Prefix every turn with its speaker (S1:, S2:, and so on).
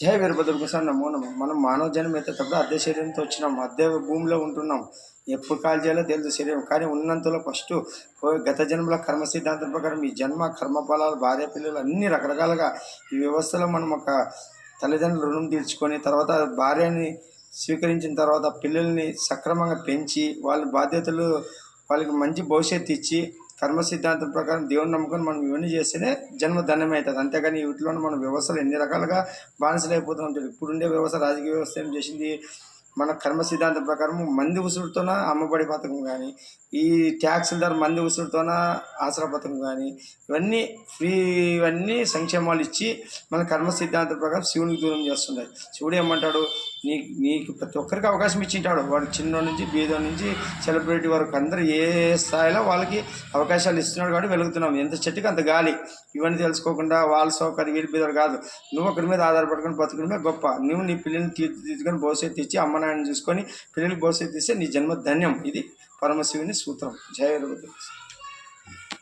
S1: జయ వీరభద్రకు sir నమో నమో. మనం మానవ జన్మ ఎత్తేటప్పుడు అద్దె శరీరంతో వచ్చినాం అద్దె భూమిలో ఉంటున్నాం. ఎప్పుడు కాల్ చేయాలో తెలుసు శరీరం. కానీ ఉన్నంతలో ఫస్ట్ గత జన్మల కర్మ సిద్ధాంతం ప్రకారం ఈ జన్మ కర్మ ఫలాలు భార్య పిల్లలు అన్ని రకరకాలుగా ఈ వ్యవస్థలో మనం ఒక తల్లిదండ్రులు రుణం తీర్చుకొని తర్వాత భార్యని స్వీకరించిన తర్వాత పిల్లల్ని సక్రమంగా పెంచి వాళ్ళ బాధ్యతలు వాళ్ళకి మంచి భవిష్యత్తు ఇచ్చి కర్మ సిద్ధాంతం ప్రకారం దేవుని నమ్ముకొని మనం ఇవన్నీ చేస్తేనే జన్మ ధన్యమే అవుతుంది అంతేగాని వీటిలో మన వ్యవస్థలు ఎన్ని రకాలుగా బానిసలు అయిపోతూ ఉంటాయి ఇప్పుడుండే వ్యవస్థ రాజకీయ వ్యవస్థ ఏం చేసింది? మన కర్మ సిద్ధాంతం ప్రకారం మంది ఉసురుతోన అమ్మబడి పథకం కానీ ఈ ట్యాక్సుల ద్వారా మంది ఉసురుతోన ఆసరా పథకం కానీ ఇవన్నీ ఫ్రీ ఇవన్నీ సంక్షేమాలు ఇచ్చి మన కర్మ సిద్ధాంతం ప్రకారం శివునికి దూరం చేస్తున్నాయి శివుడు ఏమంటాడు? నీ నీకు ప్రతి ఒక్కరికి అవకాశం ఇచ్చింటాడు. వాడు చిన్న నుంచి బీదో నుంచి సెలబ్రిటీ వరకు అందరూ ఏ స్థాయిలో వాళ్ళకి అవకాశాలు ఇస్తున్నాడు కాబట్టి వెలుగుతున్నాం. ఎంత చెట్టుకి అంత గాలి. ఇవన్నీ తెలుసుకోకుండా వాళ్ళ సౌకర్యం వీళ్ళ బీదలు కాదు. నువ్వు ఒకరి మీద ఆధారపడుకొని బతుకుడమే గొప్ప. నువ్వు నీ పిల్లల్ని తీర్చిదిద్దుకొని భవిష్యత్తు ఇచ్చి అమ్మ నాయన చూసుకొని పిల్లలు భవిష్యత్తు ఇస్తే నీ జన్మ ధన్యం. ఇది పరమశివుని సూత్రం. జయ